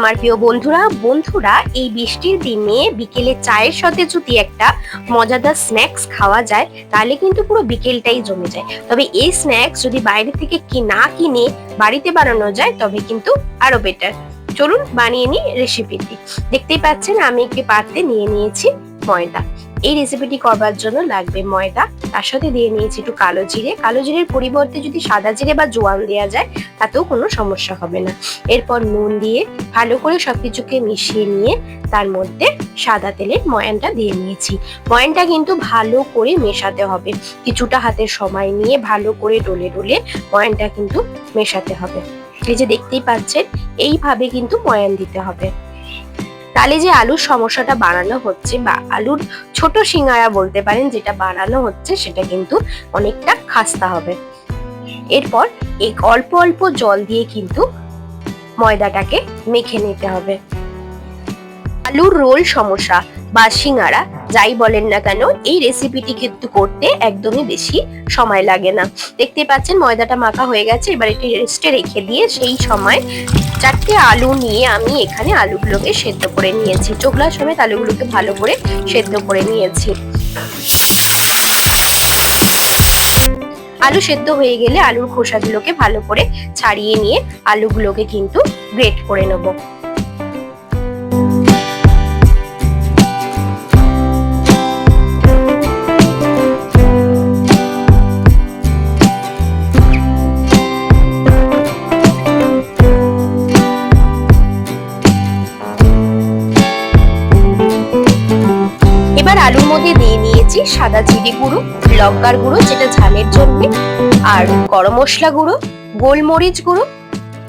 আমার প্রিয় বন্ধুরা বন্ধুরা, এই বৃষ্টির দিনে বিকেলে চায়ের সাথে যদি একটা মজাদার স্ন্যাক্স খাওয়া যায়, তাহলে কিন্তু পুরো বিকেলটাই জমে যায়। তবে এই স্ন্যাক্স যদি বাইরে থেকে কি না কিনে বাড়িতে বানানো যায়, তবে কিন্তু আরও বেটার চলুন বানিয়ে নিই রেসিপিটি দেখতেই পাচ্ছেন আমি একটি পাত্রে নিয়ে নিয়েছি ময়দা। এই রেসিপিটি করবার জন্য লাগবে ময়দা। তার সাথে দিয়ে নিয়েছি একটু কালো জিরে। কালো জিরের পরিবর্তে যদি সাদা জিরে বা জোয়ান দেওয়া যায়, তাতেও কোনো সমস্যা হবে না। এরপর নুন দিয়ে ভালো করে সবকিছুকে মিশিয়ে নিয়ে তার মধ্যে সাদা তেলের ময়ানটা দিয়ে নিয়েছি। ময়ানটা কিন্তু ভালো করে মেশাতে হবে। কিছুটা হাতের সময় নিয়ে ভালো করে ডলে ডলে ময়ানটা কিন্তু মেশাতে হবে। এই যে দেখতেই পাচ্ছেন, এইভাবে কিন্তু ময়ান দিতে হবে। তাহলে যে আলুর সমস্যাটা বানানো হচ্ছে বা আলুর ছোট সিঙ্গারা বলতে পারেন যেটা বানানো হচ্ছে, সেটা কিন্তু অনেকটা খাস্তা হবে। এরপর এই অল্প অল্প জল দিয়ে কিন্তু ময়দাটাকে মেখে নিতে হবে। আলুর রোল সমস্যা বা সিঙ্গারা, যাই বলেন না কেন, এই রেসিপিটি কিন্তু করতে একদমই বেশি সময় লাগে না। দেখতে পাচ্ছেন, ময়দাটা মাখা হয়ে গেছে, এবার এটি রেস্টে রেখে দিয়ে সেই সময় চারটে আলু নিয়ে আমি এখানে আলুগুলোকে সেদ্ধ করে নিয়েছি। চোখলা সমেত আলুগুলোকে ভালো করে সেদ্ধ করে নিয়েছি। আলু সেদ্ধ হয়ে গেলে আলুর খোসাগুলোকে ভালো করে ছাড়িয়ে নিয়ে আলুগুলোকে কিন্তু গ্রেট করে নেব। আলুর মধ্যে দিয়ে নিয়েছি সাদা জিরে গুঁড়ো, লঙ্কার গুঁড়ো যেটা ঝালের জন্য, আর গরম মশলা গুঁড়ো, গোলমরিচ গুঁড়ো।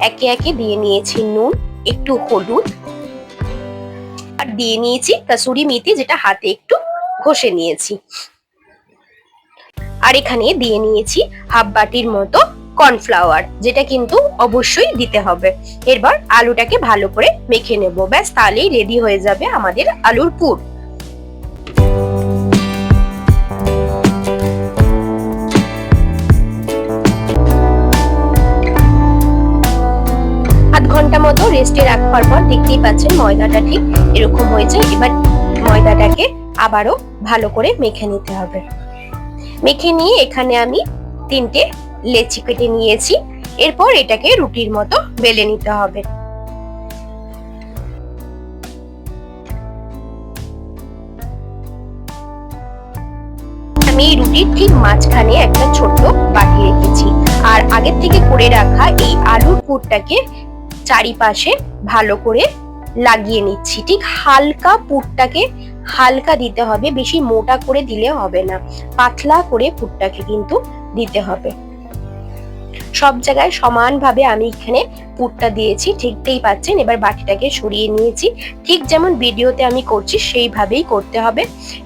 একে একে দিয়ে নিয়েছি নুন, একটু হলুদ। আর দিয়ে নিয়েছি কাসুরি মেথি যেটা হাতে একটু ঘষে নিয়েছি। আর এখানে দিয়ে নিয়েছি হাফ বাটির মতো কর্নফ্লাওয়ার, যেটা কিন্তু অবশ্যই দিতে হবে। এরপর আলুটাকে ভালো করে মেখে নেব। ব্যাস, তাহলেই রেডি হয়ে যাবে আমাদের আলুর পুর। রেস্টে রাখবার পর দেখতেই পাচ্ছেন ময়দাটা ঠিক এরকম হয়েছে। এবার ময়দাটাকে আবারও ভালো করে মেখে নিতে হবে। মেখে নিয়ে এখানে আমি তিনটে লেচি কেটে নিয়েছি। এরপর এটাকে রুটির মতো বেলে নিতে হবে। আমি এই রুটির ঠিক মাঝখানে একটা ছোট্ট বাটি রেখেছি। আর আগের থেকে করে রাখা এই আলুর পুরটাকে চারিপাশে ভালো করে লাগিয়ে নিচ্ছি। ঠিক হালকা পুরটাকে হালকা দিতে হবে, বেশি মোটা করে দিলে হবে না। পাতলা করে পুরটাকে কিন্তু দিতে হবে। সব জায়গায় সমানভাবে আমি এখানে পুরটা দিয়েছি ঠিকতেই পাচ্ছেন। এবার বাটিটাকে সরিয়ে নিয়েছি। ঠিক যেমন ভিডিওতে আমি করছি, সেইভাবেই করতে হবে।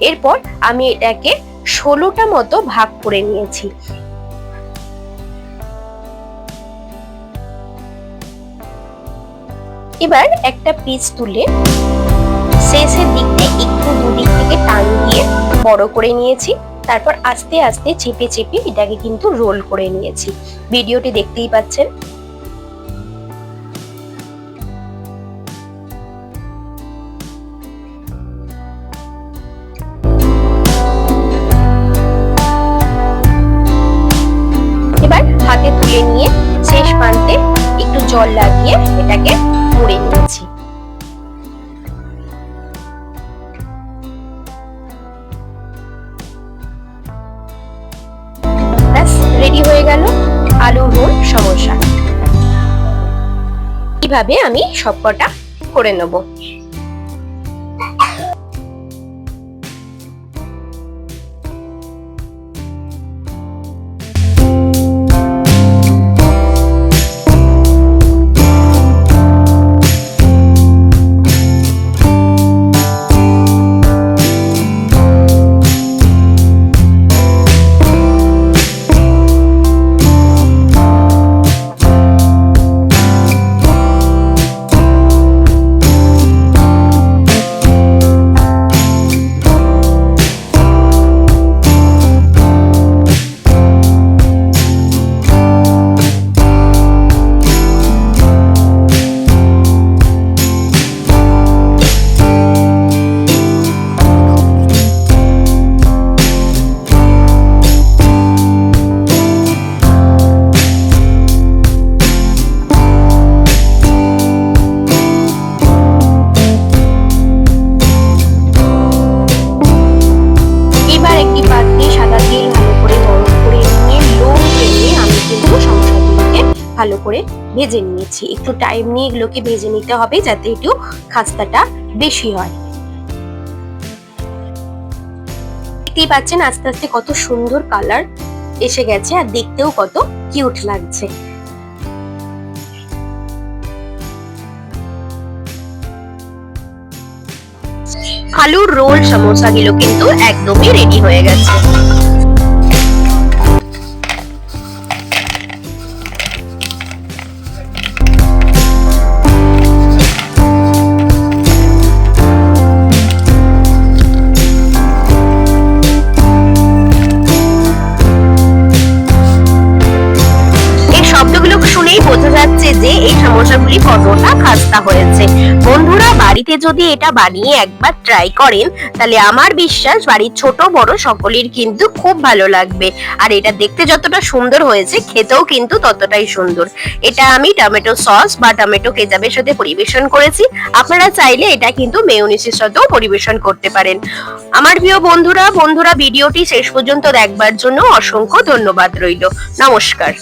এরপর আমি এটাকে ষোলোটা মতো ভাগ করে নিয়েছি। এবার একটা পিস তুলে শেষের দিকটা একটু দুদিক থেকে টান দিয়ে বড় করে নিয়েছি। তারপর আস্তে আস্তে চেপে চেপে এটাকে কিন্তু রোল করে নিয়েছি। ভিডিওটি দেখতেই পাচ্ছেন। এবার হাতে তুলে নিয়ে শেষ প্রান্তে একটু জল লাগিয়ে এটাকে মুড়ে নিয়েছি রেডি হয়ে গেল আলু রোল সমস্যা কীভাবে আমি সবকটা করে নেব? ভালো করে ভেজে নিয়েছি। একটু টাইম নিয়ে এগুলোকে ভেজে নিতে হবে যাতে একটু খাস্তাটা বেশি হয়। দেখতেই পাচ্ছেন আস্তে আস্তে কত সুন্দর কালার এসে গেছে আর দেখতেও কত কিউট লাগছে। আলুর রোল সমোসা গুলো কিন্তু একদমই রেডি হয়ে গেছে। সমোসাগুলি কতটা খাস্তা হয়েছে। বন্ধুরা, বাড়িতে যদি এটা বানিয়ে একবার ট্রাই করেন, তাহলে আমার বিশ্বাস বাড়ির ছোট বড় সকলের কিন্তু খুব ভালো লাগবে। আর এটা দেখতে যতটা সুন্দর হয়েছে, খেতেও কিন্তু ততটাই সুন্দর। এটা আমি টমেটো সস বা টমেটো কেচাপের সাথে পরিবেশন করেছি। আপনারা চাইলে এটা কিন্তু মেয়োনিসের সাথেও পরিবেশন করতে পারেন। আমার প্রিয় বন্ধুরা বন্ধুরা, ভিডিওটি শেষ পর্যন্ত দেখবার জন্য অসংখ্য ধন্যবাদ রইল। নমস্কার।